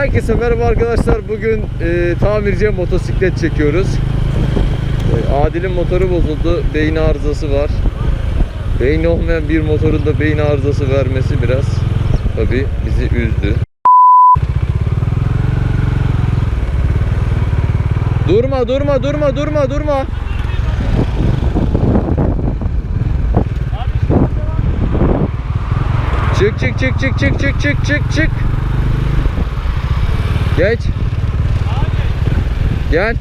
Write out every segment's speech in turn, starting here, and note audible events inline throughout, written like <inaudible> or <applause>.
Herkese merhaba arkadaşlar. Bugün e, tamirciye motosiklet çekiyoruz. E, Adil'in motoru bozuldu. Beyin arızası var. Beyin olmayan bir motorun da beyin arızası vermesi biraz tabi bizi üzdü. Durma durma durma durma durma. Çık çık çık çık çık çık çık çık çık. Geç. Gel.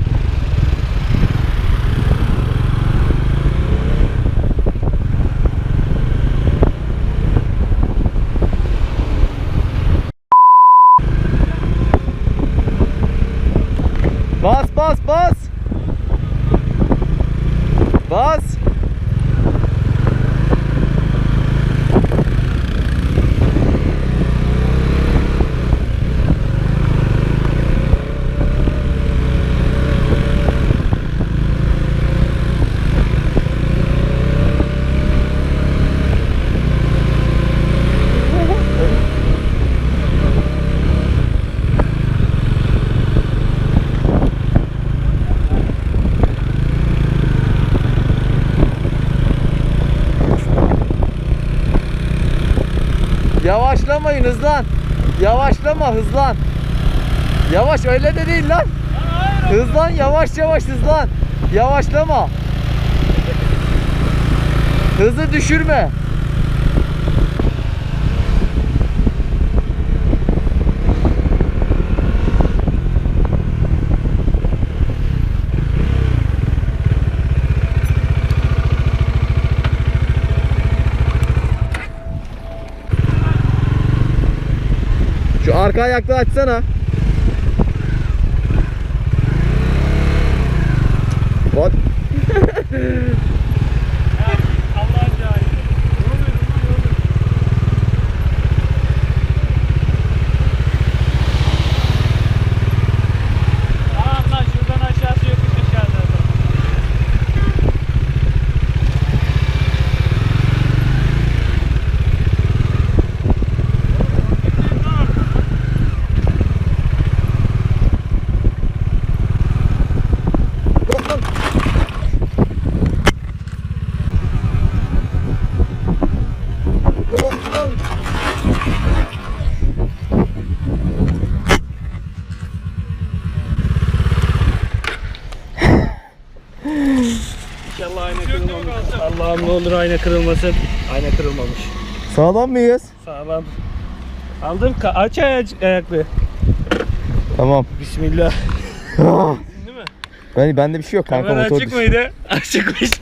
Bas bas bas. Bas. Yavaşlamayın hızlan. Yavaşlama hızlan. Yavaş öyle de değil lan. Hızlan yavaş yavaş hızlan. Yavaşlama. Hızı düşürme. Şu arka ayaklığı açsana. What? Allah'ın cahili. Ne oluyor lan ne oluyor? Tamam lan şuradan aşağısı yokuş aşağıda. İnşallah ayna kırılmamış. Allah'ım ne olur ayna kırılmasın. Ayna kırılmamış. Sağlam mıyız? Sağlam. Aldım. Aç ayak ayaklı. Tamam. Bismillah. Değil <laughs> mi? Ben bende bir şey yok kanka Kamera motor açık mıydı? <laughs> Açıkmış. <laughs>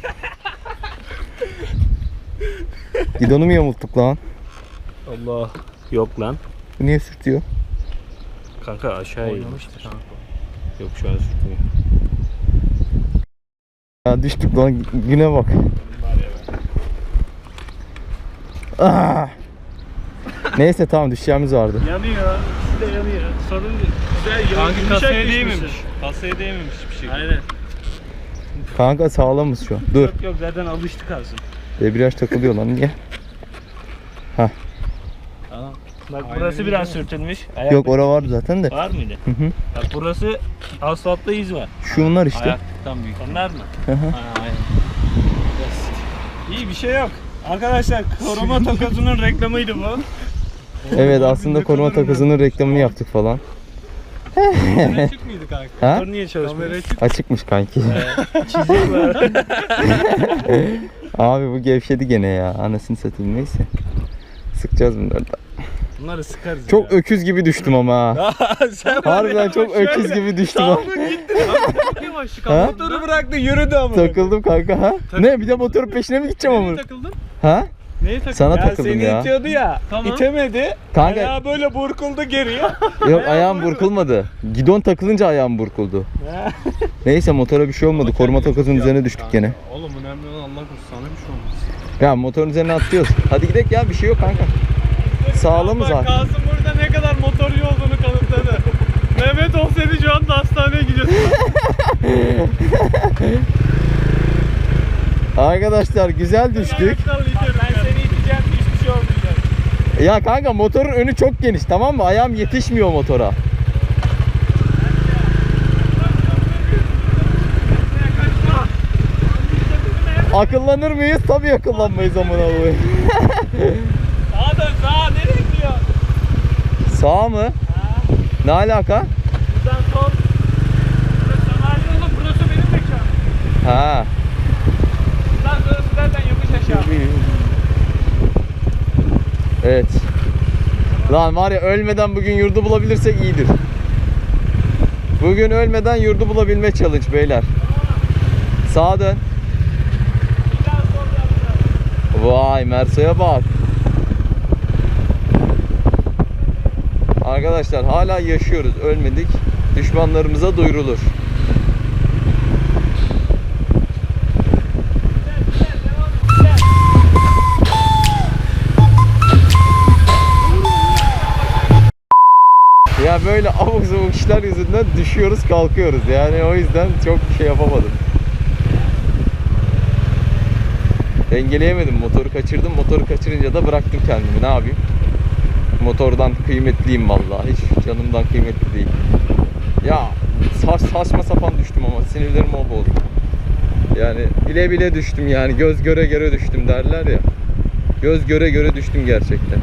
Gidonu mu yamulttuk lan? Allah. Yok lan. Niye sürtüyor? Kanka aşağı eğilmiştir. Yok şu an sürtmüyor. Ya düştük lan güne bak. Ah! Neyse tamam düşeceğimiz vardı. Yanıyor. İkisi de yanıyor. Sorun değil. Güzel Kanka kasaya düşmüşsün. değmemiş. Kasaya değmemiş bir şey. Aynen. Kanka sağlamız şu an. Dur. Yok yok zaten alıştık aslında. Debriyaj takılıyor lan niye? Bak Aynen burası biraz mi? sürtülmüş. Ayak Yok ora vardı zaten de. Var mıydı? Hı hı. Bak burası asfaltta iz var. Şunlar işte. Ayaktan büyük. Onlar mı? Hı hı. Ha, aynen. İyi bir şey yok. Arkadaşlar koruma <laughs> tokozunun reklamıydı bu. Evet aslında koruma takısının reklamını yaptık falan. Kamera <laughs> açık mıydı kanka? Ha? Motor niye çalışmıyor? Kamera açık. Açıkmış kanki. Çizik var. <laughs> Abi bu gevşedi gene ya. Anasını satayım neyse. Sıkacağız bunları da. Bunları sıkarız Çok öküz gibi düştüm ama ha. <laughs> Sen Harbiden çok öküz gibi düştüm <laughs> ha. Çok yavaşlık Ha? ama. Motoru bıraktı yürüdü ama. Takıldım kanka ha. Ne bir de motorun peşine mi gideceğim ama? takıldın? Ha? Neye takıldın? Sana Ya takıldım seni ya. itiyordu ya. Tamam. İtemedi. Kanka Ayağı böyle burkuldu geriye. <laughs> yok ayağım burkulmadı. Gidon takılınca ayağım burkuldu. Neyse motora bir şey olmadı. Koruma takasının üzerine düştük gene. Oğlum önemli olan Allah korusun sana bir şey olmaz. Ya motorun üzerine atlıyoruz. Hadi gidelim ya bir şey yok kanka. Sağlı mı zaten? Kasım burada ne kadar motor motorcu olduğunu kanıtladı. Mehmet olsaydı şu anda hastaneye gidiyordu. <laughs> Arkadaşlar güzel düştük. Ben seni iteceğim hiçbir şey olmayacak. Ya kanka motorun önü çok geniş tamam mı? Ayağım yetişmiyor motora. Akıllanır mıyız? Tabii akıllanmayız amına koyayım. <laughs> Sağ mı? Ne alaka? Buradan sol. Burası Ömer'in oğlum burası benim mekan. Ha. Buradan sonrası zaten yokuş aşağı. Evet. Lan var ya ölmeden bugün yurdu bulabilirsek iyidir. Bugün ölmeden yurdu bulabilme challenge beyler. Sağa dön. Vay Merso'ya bak. Arkadaşlar hala yaşıyoruz. Ölmedik. Düşmanlarımıza duyurulur. Ya böyle abuk sabuk işler yüzünden düşüyoruz kalkıyoruz. Yani o yüzden çok şey yapamadım. Dengeleyemedim. Motoru kaçırdım. Motoru kaçırınca da bıraktım kendimi. Ne yapayım? Motordan kıymetliyim vallahi. Hiç canımdan kıymetli değil. Ya sa- saçma sapan düştüm ama sinirlerim o bozdu. Yani bile bile düştüm yani göz göre göre düştüm derler ya. Göz göre göre düştüm gerçekten.